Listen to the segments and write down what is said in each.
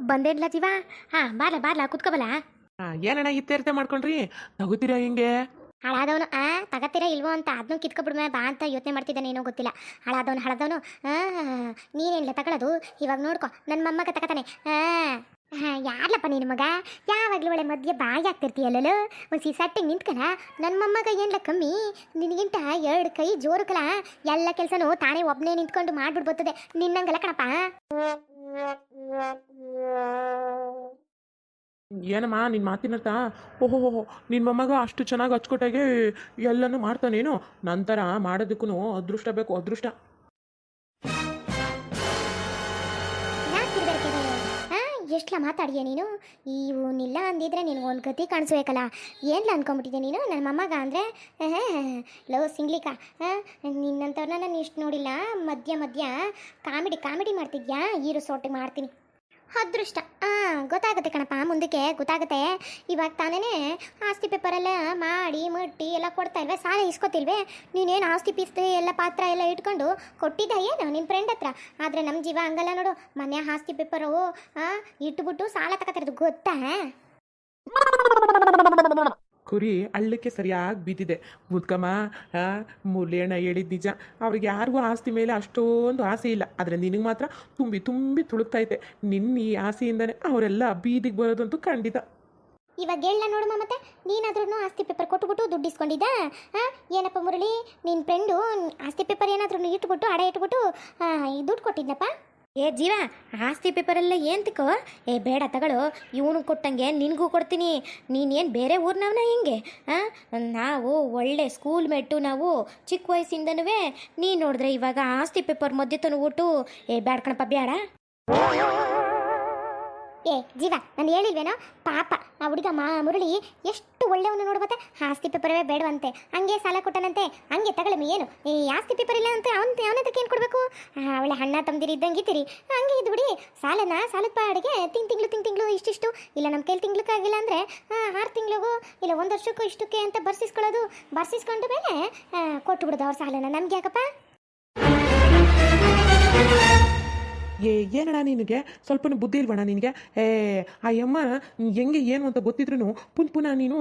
ಬಂದೇನ್ಲ ಜೀವ? ಹಾ ಬಾರ್ಲ ಬಾರ್ಲ ಕುತ್ಕೋಬಲ್ಲ? ಏನಣ್ಣ ಇತ್ಯರ್ಥ ಮಾಡ್ಕೊಂಡ್ರಿ? ತಗೋತೀರಾ ಹಿಂಗೆ? ಹಾಳಾದವನು ಆ ತಗತ್ತೀರಾ ಇಲ್ವೋ ಅಂತ ಅದನ್ನು ಕಿತ್ಕೊಬಿಡ್ಮೆ ಬಾ ಅಂತ ಯೋಚನೆ ಮಾಡ್ತಿದ್ದಾನೆ ಏನೋ ಗೊತ್ತಿಲ್ಲ. ಹಳಾದವನು ಹಳದವನು ಆ ನೀನೇನ್ಲ ತಗೊಳ್ಳೋದು ಇವಾಗ ನೋಡ್ಕೊ ನನ್ನ ಮೊಮ್ಮಗ ತಗತಾನೆ ಆ ಯಾರ್ಲಪ್ಪ ಮಗ? ಯಾವಾಗಲೂ ಒಳ್ಳೆ ಮಧ್ಯೆ ಬಾಯಿ ಆಗ್ತಿರ್ತೀಯಲ್ಲೋ ಒಂದು ಸಟ್ಟಿಗೆ ನಿಂತ್ಕಲ? ನನ್ನ ಮೊಮ್ಮಗ ಏನ್ಲ ಕಮ್ಮಿ? ನಿನಗಿಂತ ಎರಡು ಕೈ ಜೋರುಕಲ ಎಲ್ಲ ಕೆಲಸನೂ ತಾನೇ ಒಬ್ಬನೇ ನಿಂತ್ಕೊಂಡು ಮಾಡ್ಬಿಡ್ಬೋತದೆ ನಿನ್ನಂಗಲ್ಲ ಕಣಪ್ಪ. ಏನಮ್ಮ ನಿನ್ನ ಮಾತಿನರ್ಥ ಓಹೋ ನಿನ್ ಮೊಮ್ಮಗ ಅಷ್ಟು ಚೆನ್ನಾಗಿ ಅಚ್ಚುಕಟ್ಟಾಗಿ ಎಲ್ಲನೂ ಮಾಡ್ತಾನೇನು? ನಂತರ ಮಾಡೋದಕ್ಕೂ ಅದೃಷ್ಟ ಬೇಕು, ಅದೃಷ್ಟ. ಎಷ್ಟಲ ಮಾತಾಡಿಯ ನೀನು? ಇವನಿಲ್ಲ ಅಂದಿದ್ರೆ ನಿನಗೊಂದು ಗತಿ ಕಾಣಿಸ್ಬೇಕಲ್ಲ. ಏನ್ಲ ಅಂದ್ಕೊಂಬಿಟ್ಟಿದ್ದೆ ನೀನು? ನನ್ನ ಮೊಮ್ಮಗ ಅಂದರೆ ಲವ್ ಸಿಂಗ್ಲಿಕ ನಿನ್ನಂಥವ್ರನ್ನ ನಾನು ಇಷ್ಟು ನೋಡಿಲ್ಲ. ಮಧ್ಯ ಮಧ್ಯ ಕಾಮಿಡಿ ಕಾಮಿಡಿ ಮಾಡ್ತಿದ್ಯಾ? ಈರು ರಿಸೋರ್ಟಿಗೆ ಮಾಡ್ತೀನಿ. ಅದೃಷ್ಟ. ಹಾಂ ಗೊತ್ತಾಗುತ್ತೆ ಕಣಪ್ಪ, ಮುಂದಕ್ಕೆ ಗೊತ್ತಾಗುತ್ತೆ. ಇವಾಗ ತಾನೇ ಆಸ್ತಿ ಪೇಪರೆಲ್ಲ ಮಾಡಿ, ಮಟ್ಟಿ ಎಲ್ಲ ಕೊಡ್ತಾ ಇಲ್ವೇ, ಸಾಲ ಇಸ್ಕೊತಿಲ್ವೇ? ನೀನೇನು ಆಸ್ತಿ ಪೀಸ್ತಿ ಎಲ್ಲ ಪಾತ್ರ ಎಲ್ಲ ಇಟ್ಕೊಂಡು ಕೊಟ್ಟಿದ್ದ ಏನು ನಿನ್ನ ಫ್ರೆಂಡ್ ಹತ್ರ? ಆದರೆ ನಮ್ಮ ಜೀವ ಹಂಗಲ್ಲ ನೋಡು. ಮನೆ ಆಸ್ತಿ ಪೇಪರು ಇಟ್ಬಿಟ್ಟು ಸಾಲ ತಗೋತಿರೋದು ಗೊತ್ತಾ? ಕುರಿ ಅಳ್ಳಕ್ಕೆ ಸರಿಯಾಗಿ ಬಿದ್ದಿದೆ. ಮುದ್ಕಮ್ಮ ಮುರಳಿಯಣ್ಣ ಹೇಳಿದ ನಿಜ. ಅವ್ರಿಗೆ ಯಾರಿಗೂ ಆಸ್ತಿ ಮೇಲೆ ಅಷ್ಟೊಂದು ಆಸೆ ಇಲ್ಲ. ಆದರೆ ನಿನಗೆ ಮಾತ್ರ ತುಂಬಿ ತುಂಬಿ ತುಳುಕ್ತೈತೆ ನಿನ್ನ ಈ ಆಸೆಯಿಂದನೇ ಅವರೆಲ್ಲ ಬೀದಿಗೆ ಬರೋದಂತೂ ಖಂಡಿತ. ಇವಾಗ ಹೇಳ ನೋಡಮ್ಮ ಮತ್ತೆ ನೀನಾದ್ರೂ ಆಸ್ತಿ ಪೇಪರ್ ಕೊಟ್ಬಿಟ್ಟು ದುಡ್ಡು ಇಸ್ಕೊಂಡಿದ್ದ? ಏನಪ್ಪ ಮುರಳಿ ನಿನ್ನ ಫ್ರೆಂಡು ಆಸ್ತಿ ಪೇಪರ್ ಏನಾದ್ರೂ ಇಟ್ಬಿಟ್ಟು, ಅಡ ಇಟ್ಬಿಟ್ಟು ದುಡ್ಡು ಕೊಟ್ಟಿದ್ನಪ್ಪ? ಏ ಜೀವ, ಆಸ್ತಿ ಪೇಪರೆಲ್ಲ ಏನು ತಿಕ್ಕೋ? ಏ ಬೇಡ ತಗೊಳ್ಳೋ ಇವನು ಕೊಟ್ಟಂಗೆ ನಿನಗೂ ಕೊಡ್ತೀನಿ. ನೀನೇನು ಬೇರೆ ಊರಿನವನ ಹಿಂಗೆ ಹಾಂ ನಾವು ಒಳ್ಳೆ ಸ್ಕೂಲ್ ಮೆಟ್ಟು ನಾವು ಚಿಕ್ಕ ವಯಸ್ಸಿಂದನೂ ನೀನು ನೋಡಿದ್ರೆ ಇವಾಗ ಆಸ್ತಿ ಪೇಪರ್ ಮಧ್ಯೆ ಊಟು ಏ ಬೇಡ ಕಣಪ್ಪ ಬೇಡ ಏ, ಜೀವ, ನಾನು ಹೇಳಿಲ್ವೇನೋ? ಪಾಪ, ಆ ಹುಡುಗ ಮಾ, ಮುರಳಿ ಎಷ್ಟು ಒಳ್ಳೆಯವನು ನೋಡು ಮತ್ತೆ. ಆಸ್ತಿ ಪೇಪರವೇ ಬೇಡವಂತೆ. ಹಂಗೆ ಸಾಲ ಕೊಟ್ಟನಂತೆ. ಹಂಗೆ ತಗೊಳಮಿ ಏನು? ಈ ಆಸ್ತಿ ಪೇಪರ್ ಇಲ್ಲ ಅಂತ ಅವನ, ಅವನದಕ್ಕೆ ಏನು ಕೊಡಬೇಕು? ಅವಳೆ ಅಣ್ಣ ತಂದಿರಿ ಇದ್ದಂಗೆ ಇದ್ದೀರಿ ಹಂಗೆ ಇದು ಬಿಡಿ. ಸಾಲನ ಸಾಲದ ಪಾಡಿಗೆ ತಿಂಗ್ ತಿಂಗಳು ತಿಂಗ್ ತಿಂಗಳು ಇಷ್ಟಿಷ್ಟು. ಇಲ್ಲ ನಮ್ಮ ಕೈಲಿ ತಿಂಗ್ಳಕ್ಕಾಗಿಲ್ಲ ಅಂದರೆ ಆರು ತಿಂಗಳಿಗೂ, ಇಲ್ಲ ಒಂದು ವರ್ಷಕ್ಕೂ ಇಷ್ಟಕ್ಕೆ ಅಂತ ಬರ್ಸಿಸ್ಕೊಳ್ಳೋದು. ಬರ್ಸಿಸ್ಕೊಂಡ ಮೇಲೆ ಕೊಟ್ಟು ಬಿಡೋದು ಅವ್ರ ಸಾಲನ. ನಮ್ಗೆ ಯಾಕಪ್ಪ? ಏ ಏನಣ ನಿನಗೆ? ಸ್ವಲ್ಪ ಬುದ್ಧಿ ಇಲ್ವಣ್ಣ ನಿನಗೆ? ಏ, ಆ ಯಮ್ಮ ಹೆಂಗೆ ಏನು ಅಂತ ಗೊತ್ತಿದ್ರು ಪುನ್ ಪುನಃ ನೀನು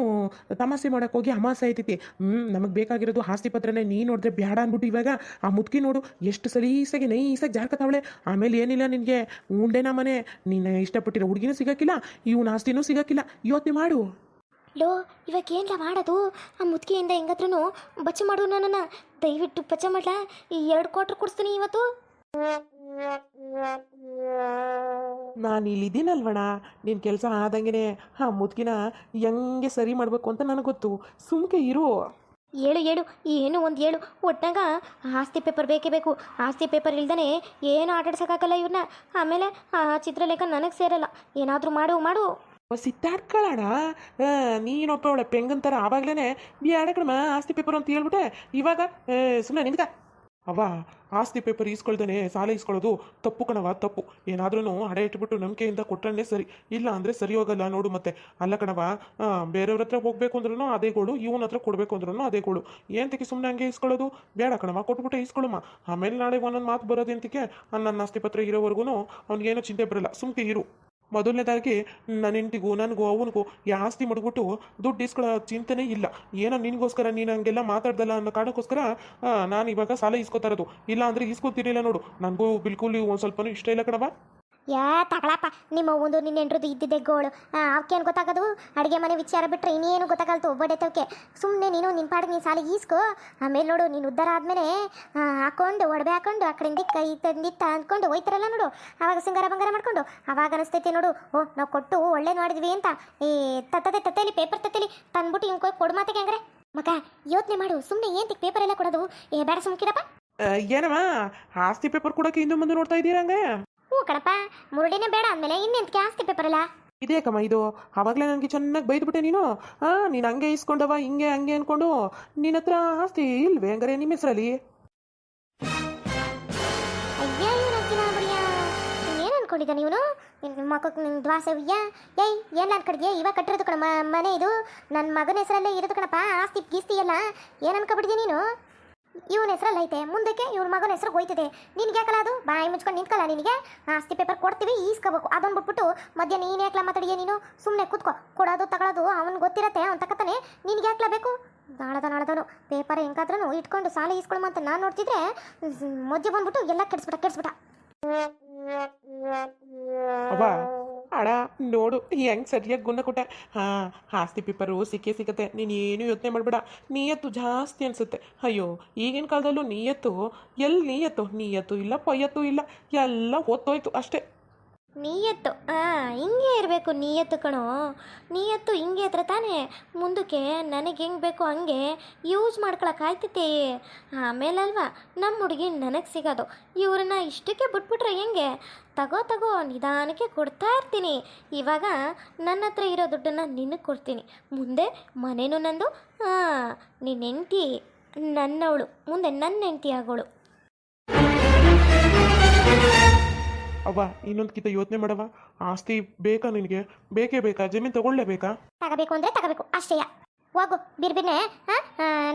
ತಮಾಷೆ ಮಾಡೋಕೆ ಹೋಗಿ ಅಮಾಸೆ ಆಯ್ತೈತಿ. ಹ್ಞೂ ನಮಗೆ ಬೇಕಾಗಿರೋದು ಆಸ್ತಿ ಪತ್ರನೇ ನೀ ನೋಡಿದ್ರೆ ಬ್ಯಾಡ ಅಂದ್ಬಿಟ್ಟು ಇವಾಗ ಆ ಮುದುಕಿ ನೋಡು, ಎಷ್ಟು ಸಲೀಸಾಗಿ ನೈಸಾಗಿ ಜಾರ್ಕತಾವಳೆ ಆಮೇಲೆ ಏನಿಲ್ಲ ನಿನಗೆ? ಉಂಡೆನ ಮನೆ. ನೀನು ಇಷ್ಟಪಟ್ಟಿರೋ ಹುಡುಗಿನೂ ಸಿಗಕ್ಕಿಲ್ಲ, ಇವನ ಆಸ್ತಿನೂ ಸಿಗಕ್ಕಿಲ್ಲ. ಯೋಚನೆ ಮಾಡು. ಲೋ ಇವಾಗ ಏನ್ಲ ಮಾಡೋದು? ಆ ಮುದುಕಿಯಿಂದ ಹೆಂಗಾದ್ರೂ ಬಚ್ಚ ಮಾಡು ನನ್ನ ದಯವಿಟ್ಟು ಬಚ್ಚ ಮಾಡ್ಲಾ? ಈ ಎರಡು ಕ್ವಾಟ್ರ್ ಕೊಡಿಸ್ತೀನಿ ಇವತ್ತು. ನಾನು ಇಲ್ಲಿದ್ದೀನಲ್ವಣ ನಿನ್ನ ಕೆಲಸ ಆದಂಗೆ ಹಾ ಮುದುಕಿನ ಹೆಂಗೆ ಸರಿ ಮಾಡಬೇಕು ಅಂತ ನನಗೆ ಗೊತ್ತು. ಸುಮ್ಕೆ ಇರು. ಏಳು ಏಳು ಏನು ಒಂದು ಹೇಳು ಒಟ್ಟಾಗ ಆಸ್ತಿ ಪೇಪರ್ ಬೇಕೇ ಬೇಕು. ಆಸ್ತಿ ಪೇಪರ್ ಇಲ್ದೇ ಏನು ಆಟಾಡ್ಸೋಕ್ಕಾಗಲ್ಲ ಇವ್ರನ್ನ ಆಮೇಲೆ ಆ ಚಿತ್ರಲೇಖ ನನಗೆ ಸೇರಲ್ಲ. ಏನಾದರೂ ಮಾಡು ಮಾಡು. ಸಿಟ್ಟಾಡ್ಕೊಳ್ಳೋಣ ನೀನೊಪ್ಪ ಅವಳೆ ಪೆಂಗನ್ ಥರ ಆವಾಗಲೇ ಬಿ ಕಣಮ್ಮ ಆಸ್ತಿ ಪೇಪರ್ ಅಂತ ಹೇಳ್ಬಿಟ್ಟೆ. ಇವಾಗ ಸುಮ್ಮನೆ ನಿಂತ್ಕ. ಅವ ಆಸ್ತಿ ಪೇಪರ್ ಈಸ್ಕೊಳ್ದೇ ಸಾಲ ಈಸ್ಕೊಳ್ಳೋದು ತಪ್ಪು ಕಣವ ತಪ್ಪು. ಏನಾದ್ರೂ ಹಡೆ ಇಟ್ಬಿಟ್ಟು ನಂಬಿಕೆಯಿಂದ ಕೊಟ್ಟರೆ ಸರಿ. ಇಲ್ಲ ಅಂದರೆ ಸರಿ ಹೋಗಲ್ಲ ನೋಡು ಮತ್ತೆ. ಅಲ್ಲ ಕಣವ ಬೇರೆಯವ್ರ ಹತ್ರ ಹೋಗ್ಬೇಕು ಅಂದ್ರೂ ಅದೇ ಗೋಳು, ಇವನ ಹತ್ರ ಕೊಡಬೇಕು ಅಂದ್ರೂ ಅದೇ ಗೋಳು. ಏಂತಕ್ಕೆ ಸುಮ್ಮನೆ ಹಂಗೆ ಈಸ್ಕೊಳ್ಳೋದು? ಬೇಡ ಕಣವ ಕೊಟ್ಬಿಟ್ಟು ಈಸ್ಕೊಳ್ಳಮ್ಮ ಆಮೇಲೆ ನಾಳೆ ಒಂದೊಂದು ಮಾತು ಬರೋದೇಂತಕ್ಕೆ ನನ್ನ ಆಸ್ತಿ ಪತ್ರ ಇರೋವರೆಗೂ ಅವ್ನಿಗೇನೋ ಚಿಂತೆ ಬರಲ್ಲ. ಸುಮ್ಕೆ ಇರು. ಮೊದಲನೇದಾಗಿ ನನ್ನ ಹೆಂಡತಿಗೂ ನನಗೂ, ಅವನಿಗೂ ಈ ಆಸ್ತಿ ದುಡ್ಡು ಇಸ್ಕೊಳ್ಳೋ ಚಿಂತೆನೇ ಇಲ್ಲ. ಏನೋ ನಿನಗೋಸ್ಕರ ನೀನು ಹಂಗೆಲ್ಲ ಮಾತಾಡ್ದಲ್ಲ ಅನ್ನೋ ಕಾರಣಕ್ಕೋಸ್ಕರ ನಾನು ಇವಾಗ ಸಾಲ ಇಸ್ಕೊತಾ ಇರೋದು. ಇಲ್ಲ ಅಂದರೆ ಇಸ್ಕೊತಿರ್ಲಿಲ್ಲ ನೋಡು. ನನಗೂ ಬಿಲ್ಕುಲ್ ಒಂದು ಸ್ವಲ್ಪನೂ ಇಷ್ಟ ಇಲ್ಲ ಕಣವ ಯಾ, ತಗಳಪ್ಪ, ನಿಮ್ಮ ಒಂದು ನಿನ್ನ ಹೆಂಡ್ರದ್ದು ಇದ್ದಿದ್ದೆ ಗೋಳು. ಅವಕ್ಕೇನು ಗೊತ್ತಾಗೋದು? ಅಡುಗೆ ಮನೆ ವಿಚಾರ ಬಿಟ್ಟರೆ ಇನ್ನೇನು ಗೊತ್ತಾಗಲ್ತು ಒಬ್ಬಡೆತವಕ್ಕೆ ಸುಮ್ಮನೆ ನೀನು ನಿನ್ನ ಪಾಡಿಗೆ ನೀನು ಸಾಲಿಗೆ ಈಸ್ಕೊ. ಆಮೇಲೆ ನೋಡು, ನೀನು ಉದ್ದಾರ ಆದಮೇಲೆ ಹಾಕೊಂಡು, ಒಡವೆ ಹಾಕೊಂಡು, ಆ ಕಡೆಯಿಂದ ಕೈ ತಂದಿತ್ತ ಅಂದ್ಕೊಂಡು ಹೋಯ್ತಾರಲ್ಲ ನೋಡು. ಆವಾಗ ಸಿಂಗಾರ ಬಂಗಾರ ಮಾಡ್ಕೊಂಡು. ಅವಾಗ ಅನಿಸ್ತೈತೆ ನೋಡು. ಓ, ನಾವು ಕೊಟ್ಟು ಒಳ್ಳೆ ಮಾಡಿದ್ವಿ ಅಂತ. ಈ ತತ್ತದೆ, ತತ್ತೇಲಿ, ಪೇಪರ್ ತತ್ತೇಲಿ ತಂದ್ಬಿಟ್ಟು ಹಿಂಗೆ ಕೊಡು ಮಾತಿಗೆ ಹಂಗ್ರೆ. ಮಗ, ಯೋಚನೆ ಮಾಡು. ಸುಮ್ಮನೆ ಏನು ಪೇಪರ್ ಎಲ್ಲ ಕೊಡೋದು? ಏ, ಬೇಡ ಸುಮ್ಕಿರಪ್ಪ. ಏನವ ಆಸ್ತಿ ಪೇಪರ್ ಕೊಡೋಕೆ ಹಿಂದೆ ಮುಂದೆ ನೋಡ್ತಾ ಇದ್ದೀರಂಗೆ ಕಣಪ್ಪ ಮುರುಡಿನೇ ಬೇಡ ಅಂದಮೇಲೆ ಇನ್ನೆಂತಕ್ಕೆ ಆಸ್ತಿ ಪೇಪರ್ ಅಲ್ಲ? ಇದೇಕಮ್ಮ ಇದು? ಆವಾಗಲೇ ನನಗೆ ಚೆನ್ನಾಗಿ ಬೈದ್ಬಿಟ್ಟೆ ನೀನು? ಹಾ ನೀನು ಹಂಗೆ ಇಸ್ಕೊಂಡವ ಹಿಂಗೆ ಹಂಗೆ ಅಂದ್ಕೊಂಡು ನಿನ್ನ ಹತ್ರ ಆಸ್ತಿ ಇಲ್ವೇ ಹಂಗಾರೆ ನಿಮ್ಮ ಹೆಸರಲ್ಲಿ? ಅಯ್ಯೋ ಇವನು ಅಜ್ಜಿನ ಬಡಿಯ ಏನು ಅನ್ಕೊಂಡಿದ್ದ ಇವನು ಮಕ್ಕಕ್ಕೆ ನಿನ್ನ ದ್ವಾಸವ್ಯ ಏಯ್ ಏನು ಅನ್ಕೊಂಡಿದ್ಯಾ ಇವಾಗ ಕಟ್ಟಿರೋದು ಕಣ ಮನೆ ಇದು. ನನ್ನ ಮಗನ ಹೆಸರಲ್ಲೇ ಇರೋದು ಕಣಪ್ಪ ಆಸ್ತಿ ಗೀಸ್ತಿ ಎಲ್ಲ. ಏನು ಅನ್ಕೊಬಿಟ್ಟಿದ್ಯಾ ನೀನು? ಇವನ ಹೆಸರಲ್ಲಿ ಐತೆ, ಮುಂದಕ್ಕೆ ಇವ್ರ ಮಗನ ಹೆಸರು ಹೋಯ್ತದೆ. ನಿನ್ಗೆ ಯಾಕಲ್ಲ ಅದು? ಬಾಯಿ ಮುಚ್ಕೊಂಡು ನಿಂತ್ಕಲ್ಲ ನಿನಗೆ? ಆಸ್ತಿ ಪೇಪರ್ ಕೊಡ್ತೀವಿ, ಈಸ್ಕೋಬೇಕು. ಅದನ್ನ ಬಿಟ್ಬಿಟ್ಟು ಮಧ್ಯ ನೀನು ಯಾಕಲ ಮಾತಾಡಿಯ ನೀನು? ಸುಮ್ಮನೆ ಕೂತ್ಕೋ. ಕೊಡೋದು ತಗೊಳ್ಳೋದು ಅವ್ನು ಗೊತ್ತಿರತ್ತೆ, ಅವ್ನು ತಕ್ಕತಾನೆ. ನಿನ್ಗೆ ಯಾಕಲ ಬೇಕು? ನಾಳದ ನಾಳದನು. ಪೇಪರ್ ಹೆಂಗಾದ್ರೂ ಇಟ್ಕೊಂಡು ಸಾಲ ಈಸ್ಕೊಳ್ಳೋ ಅಂತ ನಾನು ನೋಡ್ತಿದ್ರೆ ಮಧ್ಯೆ ಬಂದ್ಬಿಟ್ಟು ಎಲ್ಲ ಕೆಡಿಸ್ಬಿಟ್ಟ ಕೆಡಿಸ್ಬಿಟ್ಟ. ಅಡ, ನೋಡು, ಹೆಂಗ್ ಸರಿಯಾಗಿ ಗುಣ ಕೊಟ್ಟೆ. ಹಾಂ, ಆಸ್ತಿ ಪೇಪರು ಸಿಕ್ಕೇ ಸಿಗುತ್ತೆ ನೀನು ಏನು ಯೋಚನೆ ಮಾಡಬೇಡ. ನೀಯತ್ತು ಜಾಸ್ತಿ ಅನ್ಸುತ್ತೆ. ಅಯ್ಯೋ, ಈಗಿನ ಕಾಲದಲ್ಲೂ ನೀಯತ್ತು ಎಲ್ಲಿ ನೀಯತ್ತು? ನೀಯತ್ತು ಇಲ್ಲ, ಪೊಯ್ಯತ್ತು ಇಲ್ಲ. ಎಲ್ಲ ಹೊತ್ತೋಯ್ತು ಅಷ್ಟೇ. ನೀಯತ್ತು. ಹಾಂ ಹಿಂಗೆ ಇರಬೇಕು ನೀಯತ್ತು ಕಣೋ. ನೀಯತ್ತು ಹಿಂಗೆ ಹತ್ರ ತಾನೇ. ಮುಂದಕ್ಕೆ ನನಗೆ ಹೆಂಗೆ ಬೇಕು ಹಂಗೆ ಯೂಸ್ ಮಾಡ್ಕೊಳಕ್ಕೆ ಆಯ್ತೈತಿ. ಆಮೇಲಲ್ವಾ ನಮ್ಮ ಹುಡುಗಿ ನನಗೆ ಸಿಗೋದು. ಇವ್ರನ್ನ ಇಷ್ಟಕ್ಕೆ ಬಿಟ್ಬಿಟ್ರೆ ಹೆಂಗೆ? ತಗೋ ತಗೋ, ನಿಧಾನಕ್ಕೆ ಕೊಡ್ತಾ ಇರ್ತೀನಿ. ಇವಾಗ ನನ್ನ ಹತ್ರ ಇರೋ ದುಡ್ಡನ್ನು ನಿನಗೆ ಕೊಡ್ತೀನಿ. ಮುಂದೆ ಮನೇನು ನಂದು ಹಾಂ ನಿನ್ನ ಹೆಂಡ್ತಿ ನನ್ನವಳು. ಮುಂದೆ ನನ್ನ ಹೆಂಡ್ತಿ ಆಗೋಳು. ಅವ್ವ ಇನ್ನೊಂದ್ಕಿಂತ ಯೋಚನೆ ಮಾಡವ ಆಸ್ತಿ ಬೇಕಾ ನಿನಗೆ? ಬೇಕೇ ಬೇಕಾ? ಜಮೀನು ತಗೊಳ್ಳೇಬೇಕಾ ತಗಬೇಕು ಅಂದ್ರೆ ತಗಬೇಕು. ಅಷ್ಟೇಯ ಹೋಗು ಬಿರ್ಬಿನೆ ಹಾಂ?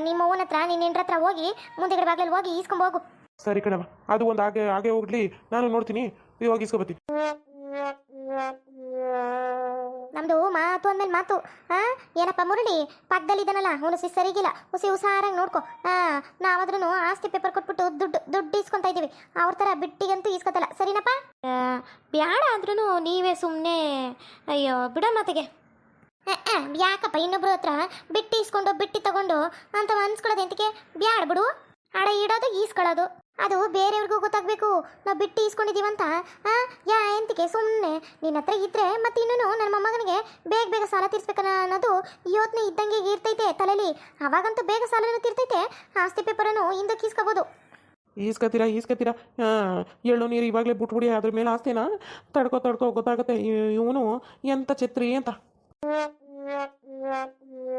ನಿಮ್ಮ ಅವ್ವನ ಹತ್ರ ನಿನ್ನ ಹೆಂಡ್ರ ಹತ್ರ ಹೋಗಿ ಮುಂದೆಗಡೆ ಬಾಗ್ಲಲ್ಲಿ ಹೋಗಿ ಈಸ್ಕೊಂಡ್ ಹೋಗು. ಸರಿ ಕಣವ ಅದು ಒಂದು ಹಾಗೆ ಹಾಗೆ ಹೋಗ್ಲಿ. ನಾನು ನೋಡ್ತೀನಿ. ಇವಾಗ ಇಸ್ಕೊಬತ್ತೀನಿ ನಮ್ದು ಮಾತು ಅಂದ್ಮೇಲೆ ಮಾತು. ಹಾಂ ಏನಪ್ಪ ಮುರಳಿ? ಪಕ್ಕದಲ್ಲಿದ್ದಾನಲ್ಲ ಅವನು ಸಿ ಸರಿಗಿಲ್ಲ. ಹುಸಿ ಹುಷಾರಾಗಿ ನೋಡ್ಕೊ. ಹಾಂ ನಾವಾದ್ರೂ ಆಸ್ತಿ ಪೇಪರ್ ಕೊಟ್ಬಿಟ್ಟು ದುಡ್ಡು ದುಡ್ಡು ಇಸ್ಕೊಂತ ಇದ್ದೀವಿ ಅವ್ರ ಥರ ಬಿಟ್ಟಿಗಂತೂ ಇಸ್ಕೊತಲ್ಲ ಸರಿನಪ್ಪ? ಬ್ಯಾಡ ಆದ್ರೂ ನೀವೇ ಸುಮ್ಮನೆ ಅಯ್ಯೋ ಬಿಡ ಮಾತಿಗೆ. ಯಾಕಪ್ಪ ಇನ್ನೊಬ್ರ ಹತ್ರ ಬಿಟ್ಟು ಇಸ್ಕೊಂಡು ಬಿಟ್ಟು ತಗೊಂಡು ಅಂತ ಅನ್ಸ್ಕೊಳ್ಳೋದು ಎಂತಕ್ಕೆ? ಬ್ಯಾಡ ಬಿಡು. ಆಡ ಇಡೋದು ಈಸ್ಕೊಳ್ಳೋದು. ಅದು ಬೇರೆಯವ್ರಿಗೂ ಗೊತ್ತಾಗಬೇಕು. ನಾವು ಬಿಟ್ಟು ಈಸ್ಕೊಂಡಿದ್ದೀವಿ ಅಂತ ಹಾಂ ಯಾ ಎಂತಿಗೆ ಸುಮ್ಮನೆ ನಿನ್ನ ಹತ್ರ ಇದ್ದರೆ ಮತ್ತೆ ಇನ್ನೂ ನನ್ನ ಮೊಮ್ಮಗನಿಗೆ ಬೇಗ ಬೇಗ ಸಾಲ ತೀರಿಸ್ಬೇಕಲ್ಲ ಅನ್ನೋದು ಯೋಚನೆ ಇದ್ದಂಗೆ ಇರ್ತೈತೆ ತಲೆಯಲ್ಲಿ ಅವಾಗಂತೂ ಬೇಗ ಸಾಲನೂ ತೀರ್ತೈತೆ. ಆಸ್ತಿ ಪೇಪರನ್ನು ಹಿಂದಕ್ಕೆ ಈಸ್ಕೋಬೋದು. ಈಸ್ಕತ್ತೀರಾ ಈಸ್ಕತ್ತೀರಾ ಎಳ್ಳು ನೀರು ಇವಾಗಲೇ ಬಿಟ್ಬಿಡಿ, ಅದ್ರ ಮೇಲೆ ಆಸ್ತಿನ ತಡ್ಕೋ ತಡ್ಕೋ ಗೊತ್ತಾಗುತ್ತೆ. ಇವನು ಎಂಥ ಛತ್ರಿ ಅಂತ.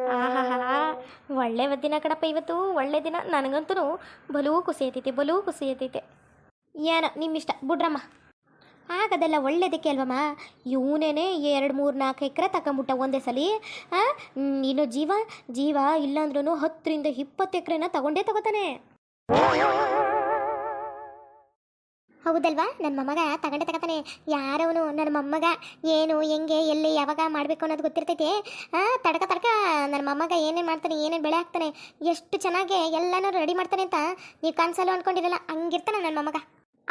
ಆಹಾಹಾ. ಒಳ್ಳೆ ದಿನ ಕಡಪ್ಪ ಇವತ್ತು. ಒಳ್ಳೆ ದಿನ. ನನಗಂತೂ ಬಲೂ ಖುಷಿ ಐತೈತೆ ಬಲೂ ಖುಷಿ ಐತೈತೆ ಏನ ನಿಮ್ಮಿಷ್ಟ. ಬಿಡ್ರಮ್ಮ. ಆಗದೆಲ್ಲ ಒಳ್ಳೇದಕ್ಕೆ ಅಲ್ವಮ್ಮ? ಇವನೇನೆ ಎರಡು ಮೂರು ನಾಲ್ಕು ಎಕರೆ ತಗೊಂಬಿಟ್ಟ ಒಂದೇ ಸಲ. ಇನ್ನು ಜೀವ ಜೀವ ಇಲ್ಲಾಂದ್ರೂ ಹತ್ತರಿಂದ ಇಪ್ಪತ್ತು ಎಕರೆನ ತಗೊಂಡೇ ತಗೋತಾನೆ. ಹೌದಲ್ವಾ? ನನ್ನ ಮೊಮ್ಮಗ ತಗೊಂಡೆ ತಗೋತಾನೆ. ಯಾರವನು? ನನ್ನ ಮೊಮ್ಮಗ ಏನು, ಹೆಂಗೆ, ಎಲ್ಲಿ, ಯಾವಾಗ ಮಾಡಬೇಕು ಅನ್ನೋದು ಗೊತ್ತಿರ್ತೈತೆ. ತಡಕ ತಡ್ಕ ನನ್ನ ಮೊಮ್ಮಗ ಏನೇನು ಮಾಡ್ತಾನೆ, ಏನೇನು ಬೆಳೆ ಹಾಕ್ತಾನೆ, ಎಷ್ಟು ಚೆನ್ನಾಗಿ ಎಲ್ಲನೂ ರೆಡಿ ಮಾಡ್ತಾನೆ ಅಂತ ನೀವು ಕನಸಲ್ಲೂ ಅಂದ್ಕೊಂಡಿರಲ್ಲ ಹಂಗಿರ್ತಾನೆ ನನ್ನ ಮೊಮ್ಮಗ.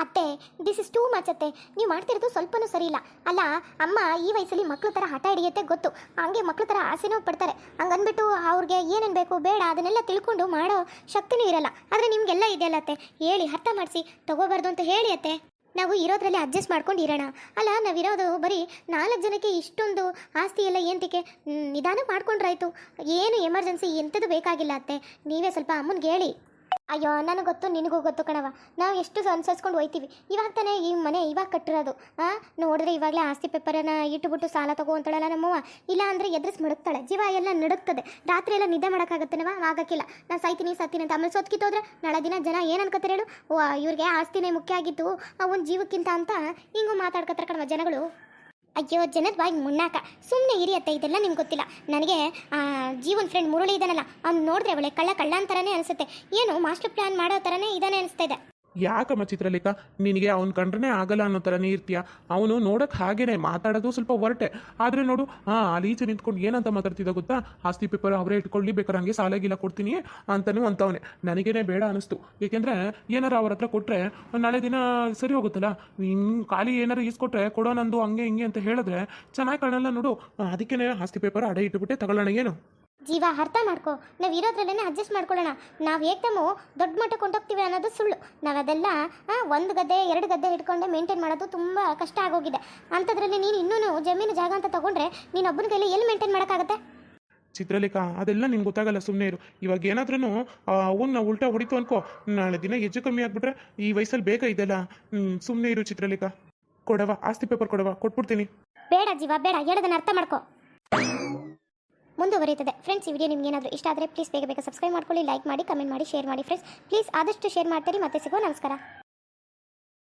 ಅತ್ತೆ ದಿಸ್ ಇಸ್ ಟೂ ಮಚ್ ಅತ್ತೆ. ನೀವು ಮಾಡ್ತಿರೋದು ಸ್ವಲ್ಪನೂ ಸರಿ ಇಲ್ಲ ಅಲ್ಲ, ಅಮ್ಮ ಈ ವಯಸ್ಸಲ್ಲಿ ಮಕ್ಳು ಥರ ಹಠ ಹಿಡಿಯುತ್ತೆ ಗೊತ್ತು. ಹಂಗೆ ಮಕ್ಳು ಥರ ಆಸೆನೂ ಪಡ್ತಾರೆ. ಹಂಗನ್ಬಿಟ್ಟು ಅವ್ರಿಗೆ ಏನೇನು ಬೇಕು ಬೇಡ ಅದನ್ನೆಲ್ಲ ತಿಳ್ಕೊಂಡು ಮಾಡೋ ಶಕ್ತಿನೂ ಇರಲ್ಲ. ಆದರೆ ನಿಮಗೆಲ್ಲ ಇದೆಯಲ್ಲ ಅತ್ತೆ? ಹೇಳಿ, ಅರ್ಥ ಮಾಡಿಸಿ. ತಗೋಬಾರ್ದು ಅಂತ ಹೇಳಿ ಅತ್ತೆ. ನಾವು ಇರೋದ್ರಲ್ಲಿ ಅಡ್ಜಸ್ಟ್ ಮಾಡ್ಕೊಂಡು ಇರೋಣ. ಅಲ್ಲ, ನಾವಿರೋದು ಬರೀ ನಾಲ್ಕು ಜನಕ್ಕೆ ಇಷ್ಟೊಂದು ಆಸ್ತಿ ಎಲ್ಲ ಏಂತಿಕೆ? ನಿಧಾನ ಮಾಡ್ಕೊಂಡ್ರಾಯ್ತು. ಏನು ಎಮರ್ಜೆನ್ಸಿ ಎಂಥದ್ದು ಬೇಕಾಗಿಲ್ಲ ಅತ್ತೆ. ನೀವೇ ಸ್ವಲ್ಪ ಅಮ್ಮನಿಗೆ ಹೇಳಿ. ಅಯ್ಯೋ, ನನಗೆ ಗೊತ್ತು, ನಿನಗೂ ಗೊತ್ತು ಕಣವ ನಾವು ಎಷ್ಟು ಅನುಸರಿಸ್ಕೊಂಡು ಹೋಯ್ತೀವಿ. ಇವಾಗ ತಾನೇ ಈ ಮನೆ ಇವಾಗ ಕಟ್ಟಿರೋದು. ಆ, ನೋಡಿದ್ರೆ ಇವಾಗಲೇ ಆಸ್ತಿ ಪೇಪರನ್ನ ಇಟ್ಟುಬಿಟ್ಟು ಸಾಲ ತಗೋ ಅಂತಾಳಲ್ಲ ನಮ್ಮವ್ವ. ಇಲ್ಲ ಅಂದರೆ ಎದುರಿಸಿ ಮಡಗ್ತಾಳೆ. ಜೀವ ಎಲ್ಲ ನಡುಗ್ತದೆ. ರಾತ್ರಿ ಎಲ್ಲ ನಿದ್ದೆ ಮಾಡೋಕ್ಕಾಗತ್ತೇನವ ಆಗಕ್ಕಿಲ್ಲ ನಾನು ಸಾಯ್ತೀನಿ ಸತ್ತೀನಿ ಅಂತ ಆಮೇಲೆ ಸೋತ್ಕಿತ್ತೋದ್ರೆ ನಾಳೆ ದಿನ ಜನ ಏನು ಅನ್ಕೋತಾರೆ ಹೇಳು? ಓ, ಇವ್ರಿಗೆ ಆಸ್ತಿನೇ ಮುಖ್ಯ ಆಗಿತ್ತು ಒಂದು ಜೀವಕ್ಕಿಂತ ಅಂತ ಹಿಂಗೂ ಮಾತಾಡ್ಕತ್ತಾರೆ ಕಣವ ಜನಗಳು. ಅಯ್ಯೋ, ಜನದ ಬಾಯಿ ಮುನ್ನಾಕ. ಸುಮ್ಮನೆ ಅತ್ತ, ಇದೆಲ್ಲ ನಿಮ್ಗೆ ಗೊತ್ತಿಲ್ಲ. ನನಗೆ ಜೀವನ್ ಫ್ರೆಂಡ್ ಮುರುಳಿ ಇದ್ದಾನಲ್ಲ ಅವ್ನು ನೋಡಿದ್ರೆ ಒಳ್ಳೆ ಕಳ್ಳ ಕಳ್ಳ ಅಂತಾರೇ ಅನಿಸುತ್ತೆ. ಏನು ಮಾಸ್ಟರ್ ಪ್ಲಾನ್ ಮಾಡೋ ಥರನೇ ಇದಾನೆ ಅನಿಸ್ತಾ ಇದೆ. ಯಾಕಮ್ಮ ಚಿತ್ರಲೇಖ? ನಿನಗೆ ಅವ್ನು ಕಂಡ್ರೆ ಆಗಲ್ಲ ಅನ್ನೋ ಥರನೇ ಇರ್ತೀಯ ಅವನು ನೋಡಕ್ಕೆ ಹಾಗೇನೆ, ಮಾತಾಡೋದು ಸ್ವಲ್ಪ ಹೊರಟೆ ಆದರೆ ನೋಡು, ಹಾಂ, ಅಲ್ಲಿ ಈಚೆ ನಿಂತ್ಕೊಂಡು ಏನಂತ ಮಾತಾಡ್ತಿದ್ದ ಗೊತ್ತಾ? ಆಸ್ತಿ ಪೇಪರ್ ಅವರೇ ಇಟ್ಕೊಳ್ಳಿ ಬೇಕಾದ್ರೆ ಹಂಗೆ ಸಾಲಾಗಿಲ್ಲ ಕೊಡ್ತೀನಿ ಅಂತನೂ ಅಂತವನೆ. ನನಗೇನೆ ಬೇಡ ಅನಿಸ್ತು. ಏಕೆಂದರೆ ಏನಾರು ಅವ್ರ ಹತ್ರ ಕೊಟ್ಟರೆ ನಾಳೆ ದಿನ ಸರಿ ಹೋಗುತ್ತಲ್ಲ? ಹಿಂಗೆ ಖಾಲಿ ಏನಾರು ಈಸ್ಕೊಟ್ರೆ ಕೊಡೋ ನಂದು ಹಂಗೆ ಹಿಂಗೆ ಅಂತ ಹೇಳಿದ್ರೆ ಚೆನ್ನಾಗಿ ಕಾಣಲ್ಲ ನೋಡು. ಅದಕ್ಕೇ ಆಸ್ತಿ ಪೇಪರ್ ಅಡೆ ಇಟ್ಬಿಟ್ಟೆ ತಗೊಳ್ಳೋಣ ಏನು? ಜೀವ ಅರ್ಥ ಮಾಡ್ಕೊ. ನಾವು ಇರೋದ್ರಲ್ಲೇ ಅಡ್ಜಸ್ಟ್ ಮಾಡ್ಕೊಳ್ಳೋಣ. ನಾವು ಏಕ್ದಮು ದೊಡ್ಡ ಮಟ್ಟಕ್ಕೆ ಕೊಂಡೋಗ್ತೀವಿ ಅನ್ನೋದು ಸುಳ್ಳು. ನಾವು ಅದೆಲ್ಲ ಒಂದು ಗದ್ದೆ ಎರಡು ಗದ್ದೆ ಹಿಡ್ಕೊಂಡೆ ಮೇಂಟೈನ್ ಮಾಡೋದು ತುಂಬ ಕಷ್ಟ ಆಗೋಗಿದೆ. ಅಂಥದ್ರಲ್ಲಿ ನೀನು ಇನ್ನೂ ಜಮೀನು ಜಾಗ ಅಂತ ತಗೊಂಡ್ರೆ ನೀನು ಒಬ್ಬನ ಕೈಲಿ ಎಲ್ಲಿ ಮೇಂಟೈನ್ ಮಾಡೋಕ್ಕಾಗತ್ತೆ? ಚಿತ್ರಲೇಖಾ ಅದೆಲ್ಲ ನಿಂಗೆ ಗೊತ್ತಾಗಲ್ಲ ಸುಮ್ಮನೆ ಇರು. ಇವಾಗ ಏನಾದ್ರೂ ಅವನ್ನ ಉಲ್ಟಾ ಹೊಡಿತು ಅನ್ಕೋ. ನಾಳೆ ದಿನ ಹೆಚ್ಚು ಕಮ್ಮಿ ಆಗ್ಬಿಟ್ರೆ ಈ ವಯಸ್ಸಲ್ಲಿ ಬೇಗ ಇದೆಲ್ಲ. ಸುಮ್ಮನೆ ಇರು ಚಿತ್ರಲೇಖಾ. ಕೊಡವ ಆಸ್ತಿ ಪೇಪರ್ ಕೊಡವ ಕೊಟ್ಬಿಡ್ತೀನಿ. ಬೇಡ ಜೀವ ಬೇಡ. ಹೇಳೋದನ್ನ ಅರ್ಥ ಮಾಡ್ಕೊ. ಮುಂದುವರಿಯುತ್ತದೆ. ಫ್ರೆಂಡ್ಸ್ ಈ ವಿಡಿಯೋ ನಿಮ್ಗೆ ಏನಾದರೂ ಇಷ್ಟ ಆದರೆ ಪ್ಲೀಸ್ ಬೇಗ ಬೇಗ ಸಬ್ಸ್ಕ್ರೈಬ್ ಮಾಡ್ಕೊಳ್ಳಿ ಲೈಕ್ ಮಾಡಿ ಕಮೆಂಟ್ ಮಾಡಿ ಶೇರ್ ಮಾಡಿ. ಫ್ರೆಂಡ್ಸ್ ಪ್ಲೀಸ್ ಆದಷ್ಟು ಶೇರ್ ಮಾಡ್ತೀರಿ. ಮತ್ತೆ ಸಿಗೋ ನಮಸ್ಕಾರ.